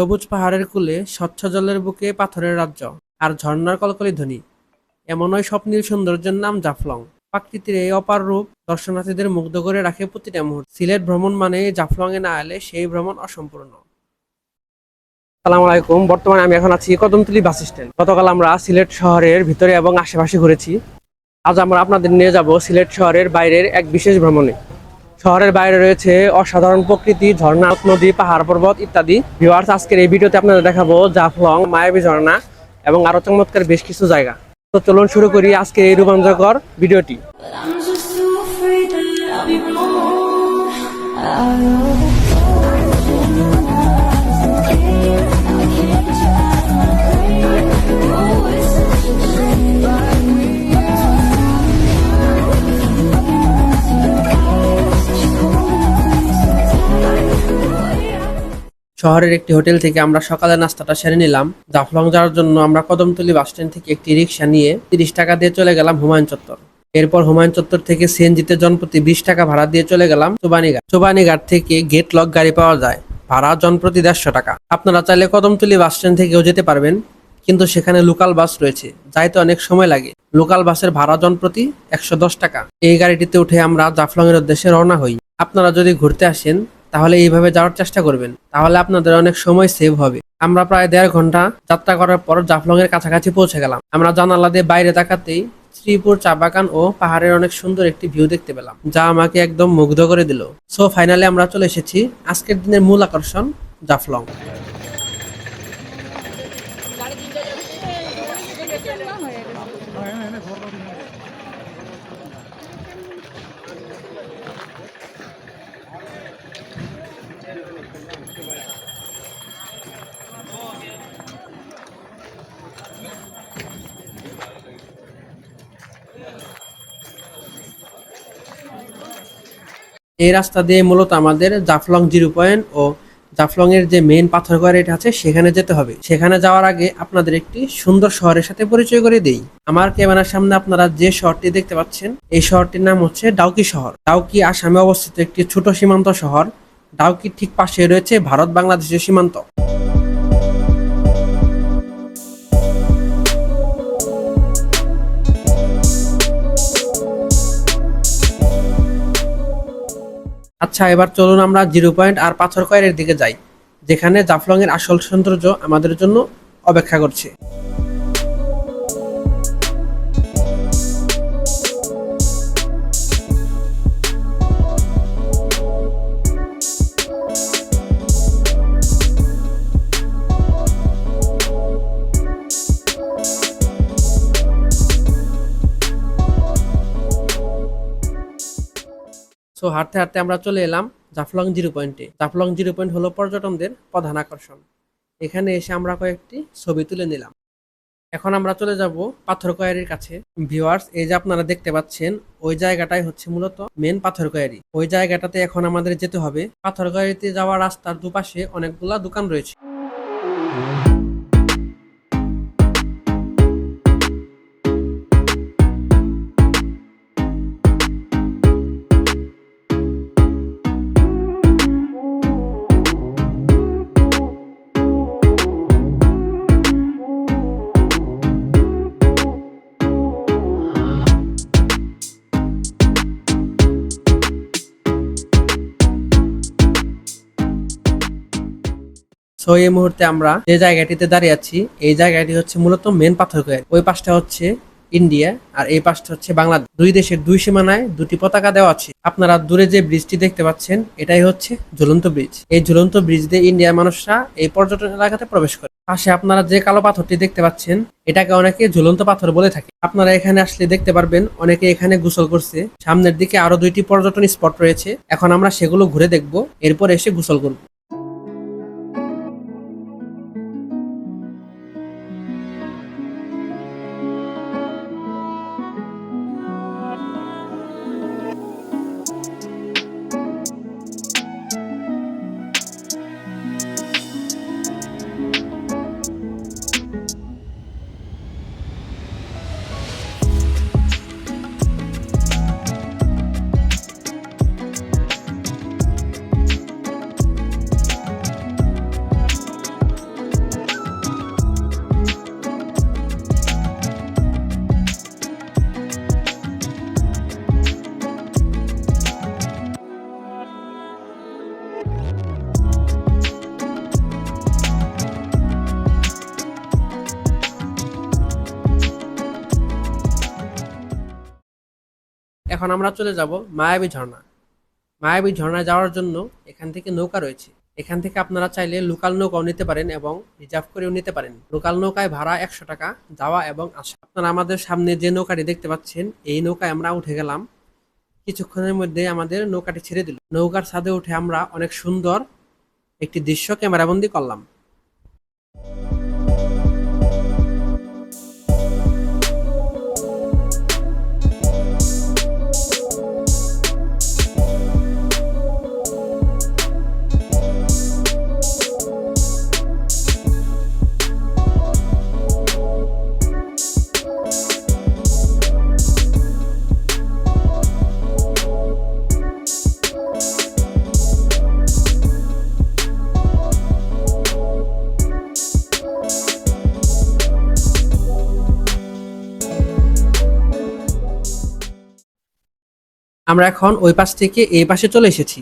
সবুজ পাহাড়ের কূলে, স্বচ্ছ জলের বুকে পাথরের রাজ্য আর ঝর্ণার কলকলি ধ্বনি। এমনই স্বপ্নীল সৌন্দর্যের নাম জাফলং। প্রাকৃতির এই অপার রূপ দর্শনার্থীদের মুগ্ধ করে রাখে প্রতিটা মুহূর্ত। সিলেট ভ্রমণ মানে জাফলং এ না এলে সেই ভ্রমণ অসম্পূর্ণ। সালাম আলাইকুম। বর্তমানে আমি এখন আছি কদমতলি বাস স্ট্যান্ড। গতকাল আমরা সিলেট শহরের ভিতরে এবং আশেপাশে ঘুরেছি। আজ আমরা আপনাদের নিয়ে যাব সিলেট শহরের বাইরের এক বিশেষ ভ্রমণে। শহরের বাইরে রয়েছে অসাধারণ প্রকৃতি, ঝর্ণা, নদী পাহাড়, পর্বত ইত্যাদি। ভিওয়ার্স আজকের এই ভিডিওতে আপনাদের দেখাবো জাফলং, মায়াবী ঝর্ণা এবং আরও চমৎকার বেশ কিছু জায়গা। তো চলুন শুরু করি আজকে এই রোমাঞ্চকর ভিডিওটি। শহরের একটি হোটেল থেকে আমরা সকালে নাস্তাটা সেরে নিলাম। জাফলং যাওয়ার জন্য আমরা কদমতলি বাস স্ট্যান্ড থেকে একটি রিক্সা নিয়ে তিরিশ টাকা দিয়ে চলে গেলাম হুমায়ুন চত্বর। এরপর হুমায়ুন চত্বর থেকে সিএনজিতে জনপ্রতি বিশ টাকা ভাড়া দিয়ে চলে গেলাম চোবানীঘাট। চোবানীঘাট থেকে গেট লক গাড়ি পাওয়া যায়। ভাড়া জনপ্রতি দেড়শো টাকা। আপনারা চাইলে কদমতলি বাস স্ট্যান্ড থেকেও যেতে পারবেন, কিন্তু সেখানে লোকাল বাস রয়েছে। যাইতে অনেক সময় লাগে। লোকাল বাসের ভাড়া জনপ্রতি একশো দশ টাকা। এই গাড়িটিতে উঠে আমরা জাফলং এর উদ্দেশ্যে রওনা হই। আপনারা যদি ঘুরতে আসেন তাহলে এইভাবে যাওয়ার চেষ্টা করবেন। তাহলে আপনাদের অনেক সময় সেভ হবে। আমরা প্রায় দেড় ঘণ্টা যাত্রা করার পর জাফলং এর কাছাকাছি পৌঁছে গেলাম। আমরা জানালা দিয়ে বাইরে তাকাতেই শ্রীপুর চা বাগান ও পাহাড়ের অনেক সুন্দর একটি ভিউ দেখতে পেলাম, যা আমাকে একদম মুগ্ধ করে দিল। সো ফাইনালি আমরা চলে এসেছি আজকের দিনের মূল আকর্ষণ জাফলং। এই রাস্তা দিয়ে মূলত আমাদের জাফলং জিরো পয়েন্ট ও জাফলংয়ের যে মেইন পাথর এটা আছে, সেখানে যেতে হবে। সেখানে যাওয়ার আগে আপনাদের একটি সুন্দর শহরের সাথে পরিচয় করে দেই। আমার ক্যামেরার সামনে আপনারা যে শহরটি দেখতে পাচ্ছেন, এই শহরটির নাম হচ্ছে ডাউকি শহর। ডাউকি আসামে অবস্থিত একটি ছোট সীমান্ত শহর। ডাউকির ঠিক পাশে রয়েছে ভারত বাংলাদেশের সীমান্ত। আচ্ছা এবার চলুন আমরা জিরো পয়েন্ট আর পাথর কয়ের দিকে যাই, যেখানে জাফলং এর আসল সৌন্দর্য আমাদের জন্য অপেক্ষা করছে। সো হাঁটতে হাঁটতে আমরা চলে এলাম জাফলং জিরো পয়েন্টে জাফলং জিরো পয়েন্ট হলো পর্যটনদের প্রধান আকর্ষণ। এখানে এসে আমরা কয়েকটি ছবি তুলে নিলাম। এখন আমরা চলে যাব পাথর কয়ারির কাছে। ভিউয়ার্স এই যে আপনারা দেখতে পাচ্ছেন, ওই জায়গাটাই হচ্ছে মূলত মেন পাথর কয়ারি। ওই জায়গাটাতে এখন আমাদের যেতে হবে। পাথর কয়ারিতে যাওয়ার রাস্তার দুপাশে অনেকগুলা দোকান রয়েছে। সো এই মুহূর্তে আমরা যে জায়গাটিতে দাঁড়িয়ে আছি, এই জায়গাটি হচ্ছে মূলত মেন পাথর কয়ারি ওই পাশটা হচ্ছে ইন্ডিয়া আর এই পাশটা হচ্ছে বাংলাদেশ। দুই দেশের দুই সীমানায় দুটি পতাকা দেওয়া আছে। আপনারা দূরে যে ব্রিজটি দেখতে পাচ্ছেন, এটাই হচ্ছে ঝুলন্ত ব্রিজ এই ঝুলন্ত ব্রিজ দিয়ে ইন্ডিয়ার মানুষরা এই পর্যটন এলাকাতে প্রবেশ করে। পাশে আপনারা যে কালো পাথরটি দেখতে পাচ্ছেন, এটাকে অনেকে ঝুলন্ত পাথর বলে থাকে। আপনারা এখানে আসলে দেখতে পারবেন, অনেকে এখানে গোসল করছে। সামনের দিকে আরও দুইটি পর্যটন স্পট রয়েছে। এখন আমরা সেগুলো ঘুরে দেখব, এরপর এসে গোসল করব। এখন আমরা চলে যাব মায়াবী ঝর্ণা। মায়াবী ঝর্ণায় যাওয়ার জন্য এখান থেকে নৌকা রয়েছে। এখান থেকে আপনারা চাইলে লোকাল নৌকাও নিতে পারেন এবং রিজার্ভ করেও নিতে পারেন। লোকাল নৌকায় ভাড়া একশো টাকা, যাওয়া এবং আসা। আপনারা আমাদের সামনে যে নৌকাটি দেখতে পাচ্ছেন, এই নৌকায় আমরা উঠে গেলাম। কিছুক্ষণের মধ্যে আমাদের নৌকাটি ছেড়ে দিল। নৌকার ছাদে উঠে আমরা অনেক সুন্দর একটি দৃশ্য ক্যামেরাবন্দি করলাম। আমরা এখন ওই পাশ থেকে এই পাশে চলে এসেছি।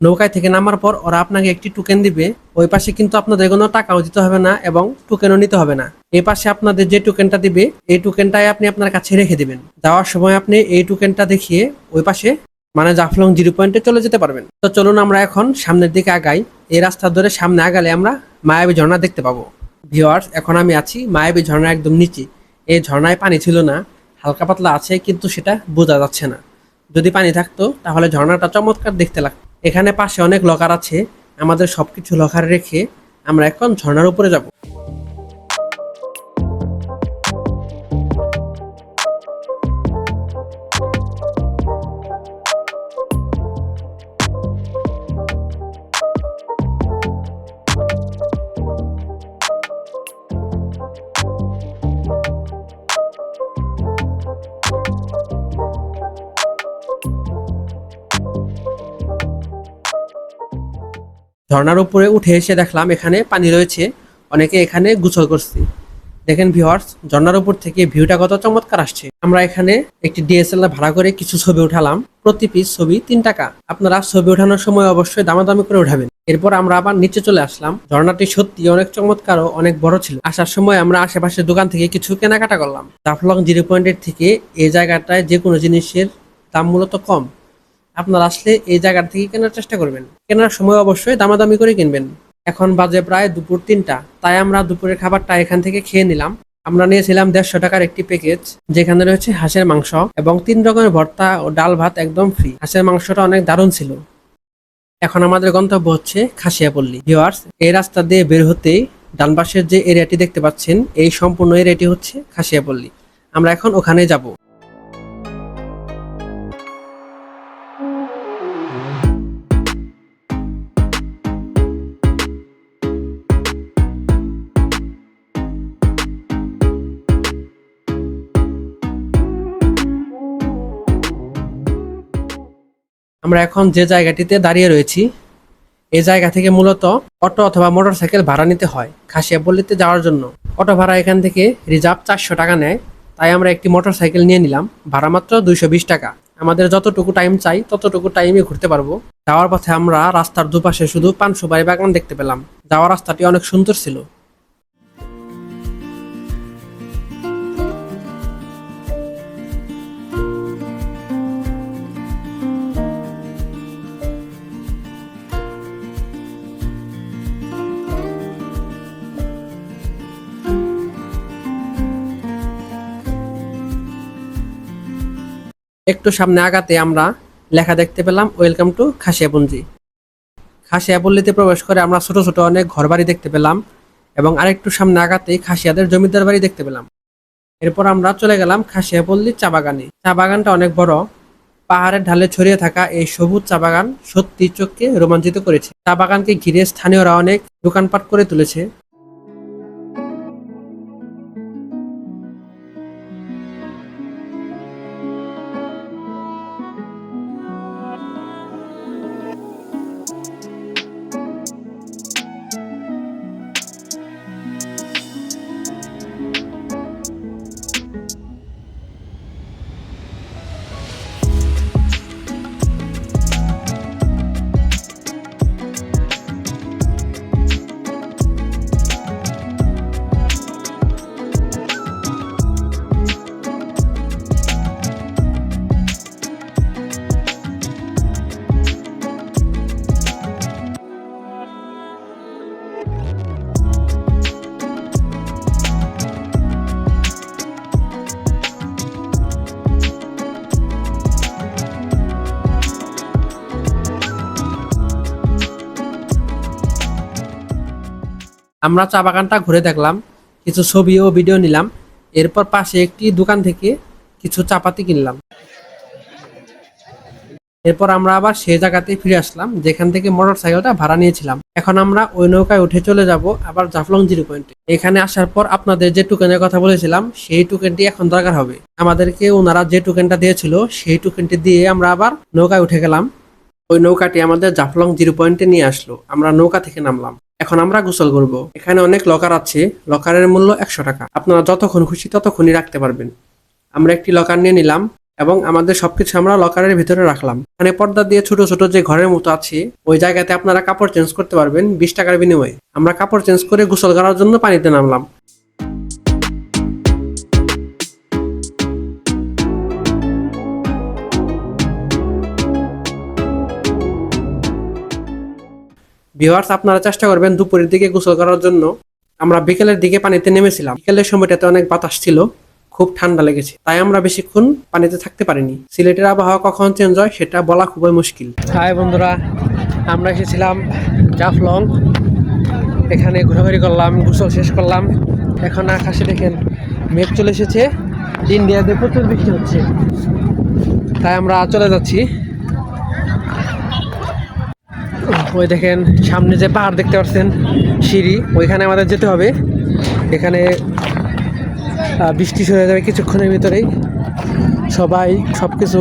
নৌকায় থেকে নামার পর ওরা আপনাকে একটি টোকেন দিবে। ওই পাশে কিন্তু আপনাদের কোনো টাকাও দিতে হবে না এবং টোকেনও নিতে হবে না। এই পাশে আপনাদের যে টোকেনটা দিবে, এই টোকেনটাই আপনি আপনার কাছে রেখে দিবেন। যাওয়ার সময় আপনি এই টোকেনটা দেখিয়ে ওই পাশে মানে জাফলং জিরো পয়েন্টে চলে যেতে পারবেন। তো চলুন আমরা এখন সামনের দিকে আগাই। এই রাস্তা ধরে সামনে আগালে আমরা মায়াবী ঝর্ণা দেখতে পাবো। ভিওয়ার্স এখন আমি আছি মায়াবী ঝর্ণা একদম নিচে। এই ঝর্ণায় পানি ছিল না, হালকা পাতলা আছে, কিন্তু সেটা বোঝা যাচ্ছে না। যদি পানি থাকতো, তাহলে ঝর্ণাটা চমৎকার দেখতে লাগতো। এখানে পাশে অনেক লকার আছে। আমাদের সবকিছু লকার রেখে আমরা এখন ঝর্ণার উপরে যাব। ঝর্ণার উপরে উঠে এসে দেখলাম এখানে পানি রয়েছে। অনেকে এখানে গোসল করছে। দেখেন ভিউয়ার্স ঝর্ণার উপর থেকে ভিউটা কত চমৎকার আসছে। আমরা এখানে একটি ডিএসএলআর ভাড়া করে কিছু ছবি উঠালাম। প্রতি পিস ছবি তিন টাকা। আপনারা ছবি ওঠানোর সময় অবশ্যই দামাদামি করে উঠাবেন। এরপর আমরা আবার নিচে চলে আসলাম। ঝর্ণাটি সত্যি অনেক চমৎকার ও অনেক বড় ছিল। আসার সময় আমরা আশেপাশের দোকান থেকে কিছু কেনাকাটা করলাম। জাফলং জিরো পয়েন্টের থেকে এই জায়গাটায় যে কোনো জিনিসের দাম মূলত কম। আপনারা আসলে এই জায়গার থেকে কেনার চেষ্টা করবেন। কেনার সময় অবশ্যই দামাদামি করে কিনবেন। এখন বাজে প্রায় দুপুর তিনটা, তাই আমরা দুপুরের খাবারটা এখান থেকে খেয়ে নিলাম। আমরা নিয়েছিলাম দেড়শো টাকার একটি প্যাকেজ যেখানে রয়েছে হাঁসের মাংস এবং তিন রকমের ভর্তা ও ডাল ভাত একদম ফ্রি হাঁসের মাংসটা অনেক দারুণ ছিল। এখন আমাদের গন্তব্য হচ্ছে খাসিয়াপল্লী। ভিওয়ার্স এই রাস্তা দিয়ে বের হতেই ডান পাশের যে এরিয়াটি দেখতে পাচ্ছেন, এই সম্পূর্ণ এরিয়াটি হচ্ছে খাসিয়াপল্লী। আমরা এখন ওখানে যাব। আমরা এখন যে জায়গাটিতে দাঁড়িয়ে রয়েছি এই জায়গা থেকে মূলত অটো অথবা মোটরসাইকেল ভাড়া নিতে হয় খাসিয়াপল্লিতে যাওয়ার জন্য। অটো ভাড়া এখান থেকে রিজার্ভ চারশো টাকা নেয়, তাই আমরা একটি মোটরসাইকেল নিয়ে নিলাম, ভাড়া মাত্র দুইশো বিশ টাকা। আমাদের যতটুকু টাইম চাই, ততটুকু টাইমে ঘুরতে পারব। যাওয়ার পথে আমরা রাস্তার দুপাশে শুধু পান সুপারি বাগান দেখতে পেলাম। যাওয়ার রাস্তাটি অনেক সুন্দর ছিল। একটু সামনে আগাতে আমরা লেখা দেখতে পেলাম ওয়েলকাম টু খাসিয়াপুঞ্জি খাসিয়াপল্লিতে প্রবেশ করে আমরা ছোট ছোট অনেক ঘরবাড়ি দেখতে পেলাম এবং আরেকটু সামনে আগাতেই খাসিয়াদের জমিদার বাড়ি দেখতে পেলাম। এরপর আমরা চলে গেলাম খাসিয়াপল্লির চা বাগানে। চা বাগানটা অনেক বড়। পাহাড়ের ঢালে ছড়িয়ে থাকা এই সবুজ চা বাগান সত্যি চোখকে রোমাঞ্চিত করেছে। চা বাগানকে ঘিরে স্থানীয়রা অনেক দোকানপাট করে তুলেছে। আমরা চা বাগানটা ঘুরে দেখলাম, কিছু ছবি ও ভিডিও নিলাম। এরপর পাশে একটি দোকান থেকে কিছু চাপাতি কিনলাম। এরপর আমরা আবার সেই জায়গাতে ফিরে আসলাম, যেখান থেকে মোটর সাইকেলটা ভাড়া নিয়েছিলাম। এখন আমরা ওই নৌকায় উঠে চলে যাব আবার জাফলং জিরো পয়েন্টে। এখানে আসার পর আপনাদের যে টোকেনের কথা বলেছিলাম, সেই টোকেনটি এখন দরকার হবে। আমাদেরকে ওনারা যে টোকেনটা দিয়েছিল, সেই টোকেনটি দিয়ে আমরা আবার নৌকায় উঠে গেলাম। ওই নৌকাটি আমাদের জাফলং জিরো পয়েন্টে নিয়ে আসলো। আমরা নৌকা থেকে নামলাম। এখন আমরা গোসল করব। এখানে অনেক লকার আছে। লকারের মূল্য একশো টাকা। আপনারা যতক্ষণ খুশি ততক্ষণই রাখতে পারবেন। আমরা একটি লকার নিয়ে নিলাম এবং আমাদের সবকিছু আমরা লকারের ভিতরে রাখলাম। এখানে পর্দা দিয়ে ছোট ছোট যে ঘরের মতো আছে, ওই জায়গাতে আপনারা কাপড় চেঞ্জ করতে পারবেন বিশ টাকার বিনিময়ে। আমরা কাপড় চেঞ্জ করে গোসল করার জন্য পানিতে নামলাম। ভিউয়ার্স আপনারা চেষ্টা করবেন দুপুরের দিকে গোসল করার জন্য। আমরা বিকেলের দিকে পানিতে নেমেছিলাম। বিকেলের সময়টাতে অনেক বাতাস ছিল, খুব ঠান্ডা লেগেছে। তাই আমরা বেশিক্ষণ পানিতে থাকতে পারিনি। সিলেটের আবহাওয়া কখন চেঞ্জ হয়, সেটা বলা খুবই মুশকিল। হাই বন্ধুরা, আমরা এসেছিলাম জাফলং। এখানে ঘোরাঘুরি করলাম, গোসল শেষ করলাম। এখন আকাশে দেখেন মেঘ চলে এসেছে। ইন্ডিয়াতে প্রচুর বৃষ্টি হচ্ছে। তাই আমরা চলে যাচ্ছি। ওই দেখেন, সামনে যে পাহাড় দেখতে পাচ্ছেন, সিঁড়ি, ওইখানে আমাদের যেতে হবে। এখানে বৃষ্টি সরে যাবে কিছুক্ষণের ভিতরেই। সবাই সব কিছু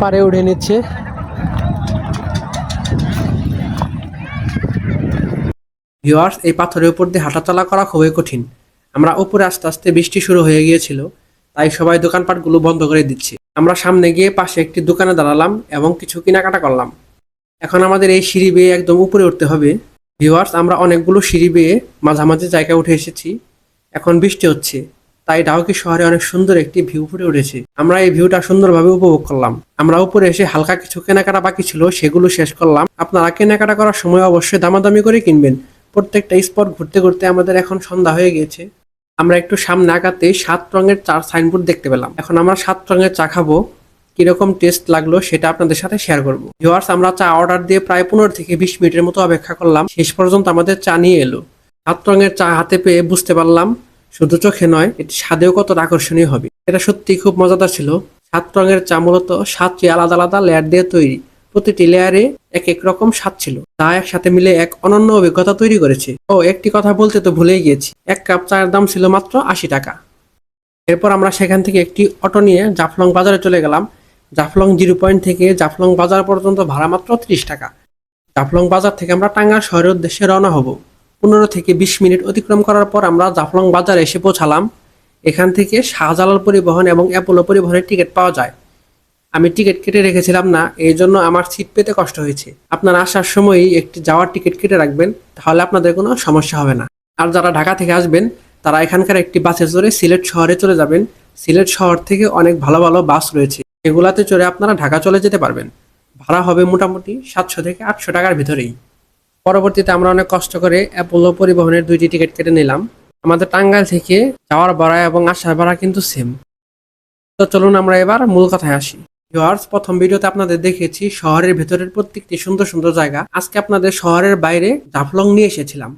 পারে উঠে নিচ্ছে। ভিওয়ার্স এই পাথরের উপর দিয়ে হাঁটাচলা করা খুবই কঠিন। আমরা উপরে আস্তে আস্তে বৃষ্টি শুরু হয়ে গিয়েছিল, তাই সবাই দোকানপাটগুলো বন্ধ করে দিচ্ছে। আমরা সামনে গিয়ে পাশে একটি দোকানে দাঁড়ালাম এবং কিছু কেনাকাটা করলাম। এখন আমাদের এই সিঁড়ি বেয়ে একদম উপরে উঠতে হবে। ভিউয়ার্স আমরা অনেকগুলো সিঁড়ি বেয়ে মাঝামাঝি জায়গায় উঠে এসেছি। এখন বৃষ্টি হচ্ছে, তাই ডাউকি শহরে অনেক সুন্দর একটি ভিউ ফুটে উঠেছে। আমরা এই ভিউটা সুন্দরভাবে উপভোগ করলাম। আমরা উপরে এসে হালকা কিছু কেনাকাটা বাকি ছিল, সেগুলো শেষ করলাম। আপনারা কেনাকাটা করার সময় অবশ্যই দামাদামি করে কিনবেন। প্রত্যেকটা স্পট ঘুরতে ঘুরতে আমাদের এখন সন্ধ্যা হয়ে গিয়েছে। আমরা একটু সামনে আগাতে সাত রঙের চার সাইনবোর্ড দেখতে পেলাম। এখন আমরা সাত রঙের চা খাব। কীরকম টেস্ট লাগল সেটা আপনাদের সাথে শেয়ার করব। ভিউয়ার্স আমরা চা অর্ডার দিয়ে প্রায় পনেরো থেকে বিশ মিনিটের মতো অপেক্ষা করলাম। শেষ পর্যন্ত আমাদের চা নিয়ে এলো। সাত রঙের চা হাতে পেয়ে বুঝতে পারলাম, শুধু চোখে নয় এটি স্বাদেও কত আকর্ষণীয় হবে। এটা সত্যি খুব মজাদার ছিল। সাত রঙের চা মূলত সাতটি আলাদা আলাদা লেয়ার দিয়ে তৈরি। প্রতিটি লেয়ারে এক এক রকম স্বাদ ছিল। তা একসাথে মিলে এক অনন্য অভিজ্ঞতা তৈরি করেছে। ও, একটি কথা বলতে তো ভুলেই গিয়েছি। এক কাপ চায়ের দাম ছিল মাত্র আশি টাকা। এরপর আমরা সেখান থেকে একটি অটো নিয়ে জাফলং বাজারে চলে গেলাম। জাফলং জিরো পয়েন্ট থেকে জাফলং বাজার পর্যন্ত ভাড়া মাত্র ত্রিশ টাকা। জাফলং বাজার থেকে আমরা টাঙ্গাইল শহরের উদ্দেশ্যে রওনা হব। পনেরো থেকে বিশ মিনিট অতিক্রম করার পর আমরা জাফলং বাজারে এসে পৌঁছালাম। এখান থেকে শাহজালাল পরিবহন এবং অ্যাপোলো পরিবহনের টিকিট পাওয়া যায়। আমি টিকিট কেটে রেখেছিলাম না, এই জন্য আমার সিট পেতে কষ্ট হয়েছে। আপনারা আসার সময়ই একটি যাওয়ার টিকিট কেটে রাখবেন, তাহলে আপনাদের কোনো সমস্যা হবে না। আর যারা ঢাকা থেকে আসবেন, তারা এখানকার একটি বাসে চড়ে সিলেট শহরে চলে যাবেন। সিলেট শহর থেকে অনেক ভালো ভালো বাস রয়েছে। এগুলাতে চড়ে আপনারা ঢাকা চলে যেতে পারবেন। ভাড়া হবে মোটামুটি সাতশো থেকে আটশো টাকার ভিতরেই। পরবর্তীতে আমরা অনেক কষ্ট করে অ্যাপোলো পরিবহনের দুইটি টিকিট কেটে নিলাম। আমাদের টাঙ্গাইল থেকে যাওয়ার ভাড়া এবং আসার ভাড়া কিন্তু সেম তো চলুন আমরা এবার মূল কথায় আসি। ভিউয়ার্স প্রথম ভিডিওতে আপনাদের দেখেছি শহরের ভেতরের প্রত্যেকটি সুন্দর সুন্দর জায়গা। আজকে আপনাদের শহরের বাইরে জাফলং নিয়ে এসেছিলাম।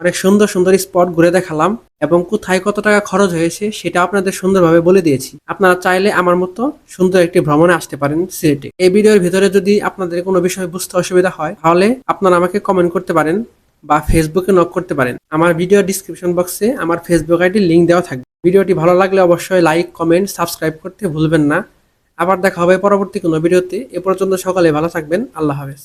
অনেক সুন্দর সুন্দর স্পট ঘুরে দেখালাম। এবং কোথায় কত টাকা খরচ হয়েছে সেটা আপনাদের সুন্দরভাবে বলে দিয়েছি। আপনারা চাইলে আমার মতো সুন্দর একটি ভ্রমণে আসতে পারেন সিলেটে। এই ভিডিওর ভিতরে যদি আপনাদের কোনো বিষয় বুঝতে অসুবিধা হয়, তাহলে আপনারা আমাকে কমেন্ট করতে পারেন বা ফেসবুকে নক করতে পারেন। আমার ভিডিও ডিসক্রিপশন বক্সে আমার ফেসবুক আইডির লিঙ্ক দেওয়া থাকবে। ভিডিওটি ভালো লাগলে অবশ্যই লাইক কমেন্ট সাবস্ক্রাইব করতে ভুলবেন না। আবার দেখা হবে পরবর্তী কোনো ভিডিওতে। এ পর্যন্ত সকালে ভালো থাকবেন। আল্লাহ হাফেজ।